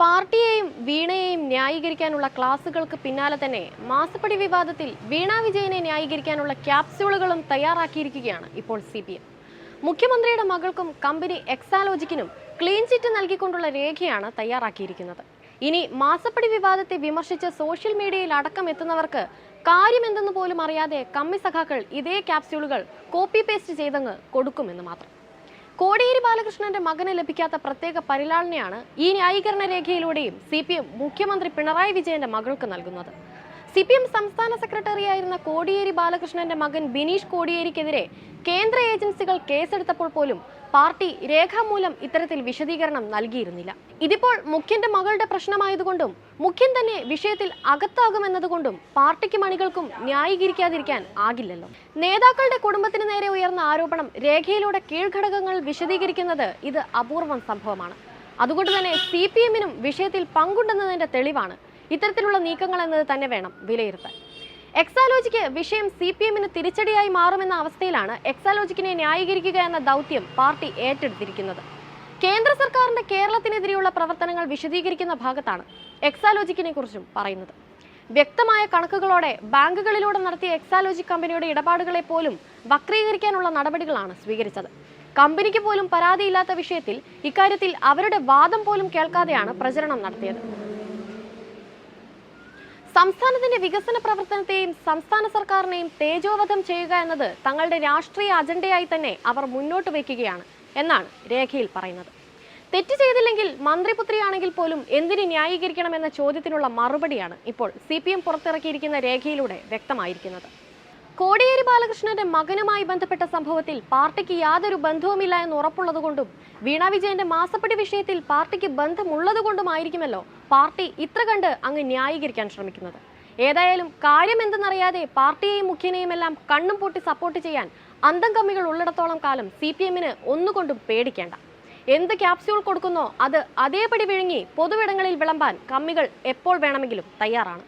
പാർട്ടിയെയും വീണയെയും ന്യായീകരിക്കാനുള്ള ക്ലാസുകൾക്ക് പിന്നാലെ തന്നെ മാസപ്പടി വിവാദത്തിൽ വീണ വിജയനെ ന്യായീകരിക്കാനുള്ള ക്യാപ്സ്യൂളുകളും തയ്യാറാക്കിയിരിക്കുകയാണ് ഇപ്പോൾ സി പി എം. മുഖ്യമന്ത്രിയുടെ മകൾക്കും കമ്പനി എക്സാലോജിക്കിനും ക്ലീൻ ചിറ്റ് നൽകിക്കൊണ്ടുള്ള രേഖയാണ് തയ്യാറാക്കിയിരിക്കുന്നത്. ഇനി മാസപ്പടി വിവാദത്തെ വിമർശിച്ച് സോഷ്യൽ മീഡിയയിൽ അടക്കം എത്തുന്നവർക്ക് കാര്യമെന്തെന്ന് പോലും അറിയാതെ കമ്മി സഖാക്കൾ ഇതേ ക്യാപ്സ്യൂളുകൾ കോപ്പി പേസ്റ്റ് ചെയ്തങ്ങ് കൊടുക്കുമെന്ന് മാത്രം. കോടിയേരി ബാലകൃഷ്ണന്റെ മകന് ലഭിക്കാത്ത പ്രത്യേക പരിലാളനയാണ് ഈ ന്യായീകരണ രേഖയിലൂടെയും സി പി എം മുഖ്യമന്ത്രി പിണറായി വിജയന്റെ മകൾക്ക് നൽകുന്നത്. സി പി എം സംസ്ഥാന സെക്രട്ടറിയായിരുന്ന കോടിയേരി ബാലകൃഷ്ണന്റെ മകൻ ബിനീഷ് കോടിയേരിക്കെതിരെ കേന്ദ്ര ഏജൻസികൾ കേസെടുത്തപ്പോൾ പോലും പാർട്ടി രേഖാമൂലം ഇത്തരത്തിൽ വിശദീകരണം നൽകിയിരുന്നില്ല. ഇതിപ്പോൾ മുഖ്യന്റെ മകളുടെ പ്രശ്നമായതുകൊണ്ടും മുഖ്യൻ തന്നെ വിഷയത്തിൽ അകത്താകുമെന്നതുകൊണ്ടും പാർട്ടിക്കും അണികൾക്കും ന്യായീകരിക്കാതിരിക്കാൻ ആകില്ലല്ലോ. നേതാക്കളുടെ കുടുംബത്തിന് നേരെ ഉയർന്ന ആരോപണം രേഖയിലൂടെ കീഴ്ഘടകങ്ങൾ വിശദീകരിക്കുന്നത് ഇത് അപൂർവം സംഭവമാണ്. അതുകൊണ്ട് തന്നെ സി പി എമ്മിനും വിഷയത്തിൽ പങ്കുണ്ടെന്നതിന്റെ തെളിവാണ്. ഇത്തരത്തിലുള്ള നീക്കങ്ങൾ എന്നത് തന്നെ വേണം വിലയിരുത്താൻ. എക്സാലോജിക്ക് വിഷയം സി പി എമ്മിന് തിരിച്ചടിയായി മാറുമെന്ന അവസ്ഥയിലാണ് എക്സാലോജിക്കിനെ ന്യായീകരിക്കുക എന്ന ദൗത്യം പാർട്ടി ഏറ്റെടുത്തിരിക്കുന്നത്. കേന്ദ്ര സർക്കാരിന്റെ കേരളത്തിനെതിരെയുള്ള പ്രവർത്തനങ്ങൾ വിശദീകരിക്കുന്ന ഭാഗത്താണ് എക്സാലോജിക്കിനെ കുറിച്ചും പറയുന്നത്. വ്യക്തമായ കണക്കുകളോടെ ബാങ്കുകളിലൂടെ നടത്തിയ എക്സാലോജി കമ്പനിയുടെ ഇടപാടുകളെ പോലും വക്രീകരിക്കാനുള്ള നടപടികളാണ് സ്വീകരിച്ചത്. കമ്പനിക്ക് പോലും പരാതിയില്ലാത്ത വിഷയത്തിൽ ഇക്കാര്യത്തിൽ അവരുടെ വാദം പോലും കേൾക്കാതെയാണ് പ്രചരണം നടത്തിയത്. സംസ്ഥാനത്തിന്റെ വികസന പ്രവർത്തനത്തെയും സംസ്ഥാന സർക്കാരിനെയും തേജോവധം ചെയ്യുക എന്നത് തങ്ങളുടെ രാഷ്ട്രീയ അജണ്ടയായി തന്നെ അവർ മുന്നോട്ട് വയ്ക്കുകയാണ് എന്നാണ് രേഖയിൽ പറയുന്നത്. തെറ്റ് ചെയ്തില്ലെങ്കിൽ മന്ത്രിപുത്രിയാണെങ്കിൽ പോലും എന്തിന് ന്യായീകരിക്കണമെന്ന ചോദ്യത്തിനുള്ള മറുപടിയാണ് ഇപ്പോൾ സി പുറത്തിറക്കിയിരിക്കുന്ന രേഖയിലൂടെ വ്യക്തമായിരിക്കുന്നത്. കോടിയേരി ബാലകൃഷ്ണന്റെ മകനുമായി ബന്ധപ്പെട്ട സംഭവത്തിൽ പാർട്ടിക്ക് യാതൊരു ബന്ധവുമില്ല എന്ന് ഉറപ്പുള്ളതുകൊണ്ടും വീണ വിജയന്റെ മാസപ്പടി വിഷയത്തിൽ പാർട്ടിക്ക് ബന്ധമുള്ളതുകൊണ്ടുമായിരിക്കുമല്ലോ പാർട്ടി ഇത്ര കണ്ട് അങ്ങ് ന്യായീകരിക്കാൻ ശ്രമിക്കുന്നത്. ഏതായാലും കാര്യം എന്തെന്നറിയാതെ പാർട്ടിയെയും മുഖ്യനെയും എല്ലാം കണ്ണും പൂട്ടി സപ്പോർട്ട് ചെയ്യാൻ അന്തം കമ്മികൾ ഉള്ളിടത്തോളം കാലം സി പി എമ്മിന് ഒന്നുകൊണ്ടും പേടിക്കേണ്ട. എന്ത് ക്യാപ്സ്യൂൾ കൊടുക്കുന്നോ അത് അതേപടി വിഴുങ്ങി പൊതുവിടങ്ങളിൽ വിളമ്പാൻ കമ്മികൾ എപ്പോൾ വേണമെങ്കിലും തയ്യാറാണ്.